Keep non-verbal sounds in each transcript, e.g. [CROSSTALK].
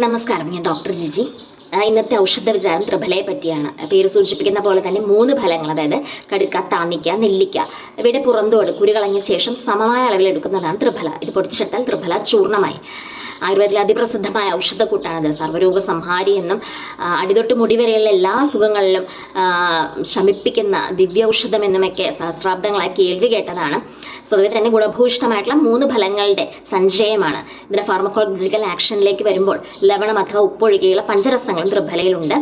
നമസ്കാരം ഞാൻ ഡോക്ടർ ജിജി. ഇന്നത്തെ ഔഷധ വിചാരം ത്രിഫലയെ പറ്റിയാണ്. പേര് സൂചിപ്പിക്കുന്ന പോലെ തന്നെ മൂന്ന് ഫലങ്ങൾ അതായത് കടുക്ക താന്നിക്ക നെല്ലിക്ക. ഇവയുടെ പുറന്തോട് കുരു കളഞ്ഞ ശേഷം സമമായ അളവിൽ എടുക്കുന്നതാണ് ത്രിഫല. ഇത് പൊടിച്ചെടുത്താൽ ത്രിഫല ചൂർണമായി. ആയുർവേദത്തിലെ അതിപ്രസിദ്ധമായ ഔഷധക്കൂട്ടാണിത്. സർവരോഗ സംഹാരി എന്നും അടിതൊട്ട് മുടിവരെയുള്ള എല്ലാ സുഖങ്ങളിലും ശമിപ്പിക്കുന്ന ദിവ്യ ഔഷധം എന്നുമൊക്കെ സഹസ്രാബ്ദങ്ങളായി കേൾവി കേട്ടതാണ്. സ്വതവേ തന്നെ ഗുണഭൂഷ്ടമായിട്ടുള്ള മൂന്ന് ഫലങ്ങളുടെ സഞ്ചയമാണ്. ഇതിന്റെ ഫാർമക്കോളജിക്കൽ ആക്ഷനിലേക്ക് വരുമ്പോൾ ലവണം അഥവാ ഉപ്പൊഴികെയുള്ള പഞ്ചരസങ്ങളും ത്രിഫലയിലുണ്ട്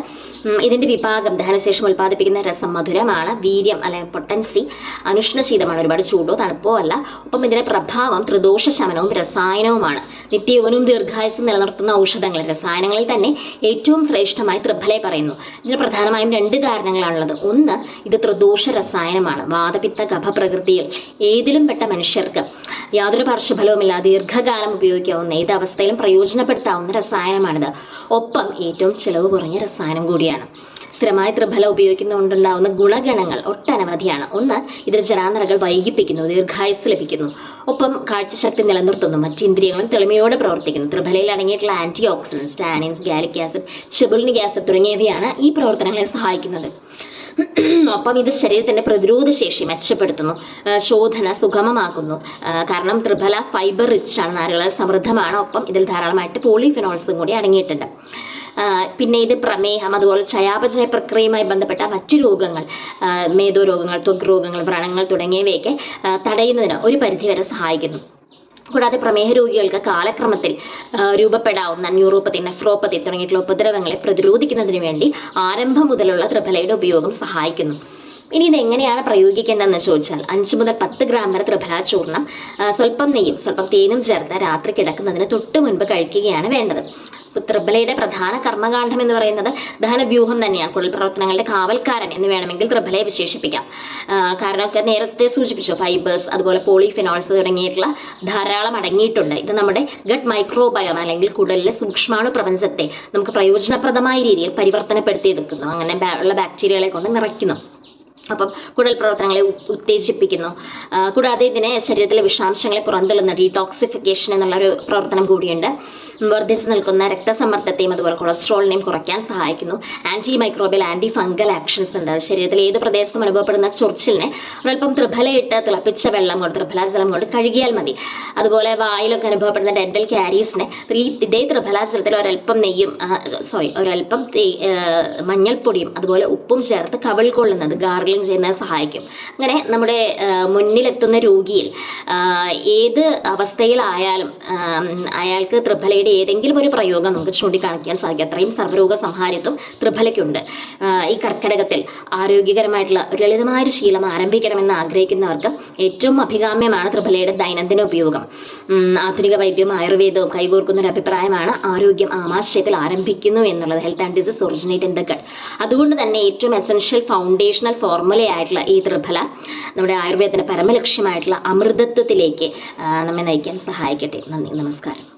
ഇതിന്റെ ഇതിന്റെ വിഭാഗം ദഹനശേഷം ഉൽപ്പാദിപ്പിക്കുന്ന രസം മധുരമാണ്. വീര്യം അല്ലെങ്കിൽ പൊട്ടൻസി അനുഷ്ണശീതമാണ്. ഒരുപാട് ചൂടോ തണുപ്പോ അല്ല. ഒപ്പം ഇതിന്റെ പ്രഭാവം ത്രിദോഷ ശമനവും രസായനവുമാണ്. നിത്യവനും ദീർഘായുസും നിലനിർത്തുന്ന ഔഷധങ്ങൾ. രസായനങ്ങളിൽ തന്നെ ഏറ്റവും ശ്രേഷ്ഠമായി ത്രിഫലയെ പറയുന്നു. ഇതിന് പ്രധാനമായും രണ്ട് കാരണങ്ങളാണുള്ളത്. ഒന്ന് ഇത് ത്രിദോഷ രസായനമാണ് വാദപിത്ത ഗഭ പ്രകൃതിയിൽ ഏതിലും പെട്ട മനുഷ്യർക്ക് യാതൊരു പാർശ്വഫലവുമില്ല ദീർഘകാലം ഉപയോഗിക്കാവുന്ന ഏത് അവസ്ഥയിലും പ്രയോജനപ്പെടുത്താവുന്ന രസായനമാണിത്. ഒപ്പം ഏറ്റവും ചിലവ് കുറഞ്ഞ രസായനം കൂടിയാണ്. സ്ഥിരമായി ത്രിഫല ഉപയോഗിക്കുന്നതുകൊണ്ടുണ്ടാവുന്ന ഗുണഗണങ്ങൾ ഒട്ടനവധിയാണ്. ഒന്ന് ഇതിൽ ജനാനറകൾ വൈകിപ്പിക്കുന്നു ദീർഘായുസ് ലഭിക്കുന്നു. ഒപ്പം കാഴ്ചശക്തി നിലനിർത്തുന്നു മറ്റ് ഇന്ദ്രിയങ്ങളും തെളിമയോടെ പ്രവർത്തിക്കുന്നു. ത്രിഫലയിൽ അടങ്ങിയിട്ടുള്ള antioxidants tannins gallic acid chebulinic acid തുടങ്ങിയവയാണ് ഈ പ്രവർത്തനങ്ങളെ സഹായിക്കുന്നത്. [CLEARS THROAT] ഒപ്പം ഇത് ശരീരത്തിന്റെ പ്രതിരോധ ശേഷി മെച്ചപ്പെടുത്തുന്നു ശോധന സുഗമമാക്കുന്നു. കാരണം ത്രിഫല ഫൈബർ റിച്ച് ആണ് നാരുകൾ സമൃദ്ധമാണ്. ഒപ്പം ഇതിൽ ധാരാളമായിട്ട് പോളിഫിനോൾസും കൂടി അടങ്ങിയിട്ടുണ്ട്. പിന്നെ ഇത് പ്രമേഹം അതുപോലെ ചയാപചയ പ്രക്രിയയുമായി ബന്ധപ്പെട്ട മറ്റു രോഗങ്ങൾ മേധോ രോഗങ്ങൾ രോഗങ്ങൾ വ്രണങ്ങൾ തുടങ്ങിയവയൊക്കെ തടയുന്നതിന് ഒരു പരിധിവരെ സഹായിക്കുന്നു. കൂടാതെ പ്രമേഹ രോഗികൾക്ക് കാലക്രമത്തിൽ രൂപപ്പെടാവുന്ന ന്യൂറോപ്പതി നെഫ്രോപ്പതി തുടങ്ങിയിട്ടുള്ള ഉപദ്രവങ്ങളെ പ്രതിരോധിക്കുന്നതിന് വേണ്ടി ആരംഭം മുതലുള്ള ത്രിഫലയുടെ ഉപയോഗം സഹായിക്കുന്നു. ഇനി ഇത് എങ്ങനെയാണ് പ്രയോഗിക്കേണ്ടതെന്ന് ചോദിച്ചാൽ അഞ്ച് മുതൽ പത്ത് ഗ്രാം വരെ ത്രിഫലാചൂർണം സ്വല്പം നെയ്യും സ്വല്പം തേനും ചേർത്ത് രാത്രി കിടക്കുന്നതിന് തൊട്ട് മുൻപ് കഴിക്കുകയാണ് വേണ്ടത്. ത്രിബലയുടെ പ്രധാന കർമ്മകാന്ഡം എന്ന് പറയുന്നത് ദഹനവ്യൂഹം തന്നെയാണ്. കുഴൽ പ്രവർത്തനങ്ങളുടെ കാവൽക്കാരൻ എന്ന് വേണമെങ്കിൽ ത്രിഫലയെ വിശേഷിപ്പിക്കാം. കാരണം നേരത്തെ സൂചിപ്പിച്ചു ഫൈബേഴ്സ് അതുപോലെ പോളിഫിനോൾസ് തുടങ്ങിയിട്ടുള്ള ധാരാളം അടങ്ങിയിട്ടുണ്ട്. ഇത് നമ്മുടെ ഗട്ട് മൈക്രോബയോം അല്ലെങ്കിൽ കുടലിലെ സൂക്ഷ്മാണു പ്രപഞ്ചത്തെ നമുക്ക് പ്രയോജനപ്രദമായ രീതിയിൽ പരിവർത്തനപ്പെടുത്തിയെടുക്കുന്നു. അങ്ങനെ ഉള്ള ബാക്ടീരിയകളെ കൊണ്ട് നിറയ്ക്കുന്നു. അപ്പം കുടൽ പ്രവർത്തനങ്ങളെ ഉത്തേജിപ്പിക്കുന്നു. കൂടാതെ ഇതിന് ശരീരത്തിലെ വിഷാംശങ്ങളെ പുറന്തള്ളുന്ന ഡീടോക്സിഫിക്കേഷൻ എന്നുള്ള ഒരു പ്രവർത്തനം കൂടിയുണ്ട്. വർദ്ധിച്ചു നിൽക്കുന്ന രക്തസമ്മർദ്ദത്തെയും അതുപോലെ കൊളസ്ട്രോളിനെയും കുറയ്ക്കാൻ സഹായിക്കുന്നു. Antimicrobial antifungal actions ഉണ്ട് ശരീരത്തിലെ ഏത് പ്രദേശത്തും അനുഭവപ്പെടുന്ന ചൊറിച്ചിലിനെ ഒരൽപ്പം ത്രിഫലയിട്ട് തിളപ്പിച്ച വെള്ളം കൊണ്ട് ത്രിഫലാജലം കൊണ്ട് കഴുകിയാൽ മതി. അതുപോലെ വായിലൊക്കെ അനുഭവപ്പെടുന്ന ഡെന്റൽ ക്യാരീസിനെ ഈ ഇതേ ത്രിഫലാജലത്തിൽ ഒരൽപ്പം നെയ്യും സോറി ഒരൽപ്പം മഞ്ഞൾപ്പൊടിയും അതുപോലെ ഉപ്പും ചേർത്ത് കവിൾ കൊള്ളുന്നത് ഗാർഗിളിംഗ് ചെയ്യുന്നത് സഹായിക്കും. അങ്ങനെ നമ്മുടെ മുന്നിലെത്തുന്ന രോഗിയിൽ ഏത് അവസ്ഥയിലായാലും അയാൾക്ക് ത്രിഫലയുടെ ഏതെങ്കിലും ഒരു പ്രയോഗം നമുക്ക് ചൂണ്ടിക്കാണിക്കാൻ സാധിക്കും. അത്രയും സർവരോഗ സംഹാരിത്വം ത്രിഫലയ്ക്കുണ്ട്. ഈ കർക്കിടകത്തിൽ ആരോഗ്യകരമായിട്ടുള്ള ഒരു ലളിതമായ ഒരു ശീലം ആരംഭിക്കണമെന്ന് ആഗ്രഹിക്കുന്നവർക്ക് ഏറ്റവും അഭികാമ്യമാണ് ത്രിഫലയുടെ ദൈനംദിന ഉപയോഗം. ആധുനിക വൈദ്യവും ആയുർവേദവും കൈകോർക്കുന്ന ഒരു അഭിപ്രായമാണ് ആരോഗ്യം ആമാശയത്തിൽ ആരംഭിക്കുന്നു എന്നുള്ളത്. Health and disease originate in the gut. അതുകൊണ്ട് തന്നെ ഏറ്റവും എസെൻഷ്യൽ ഫൗണ്ടേഷണൽ ഫോർമുലയായിട്ടുള്ള ഈ ത്രിഫല നമ്മുടെ ആയുർവേദത്തിന്റെ പരമലക്ഷ്യമായിട്ടുള്ള അമൃതത്വത്തിലേക്ക് നമ്മെ നയിക്കാൻ സഹായിക്കട്ടെ. നന്ദി. നമസ്കാരം.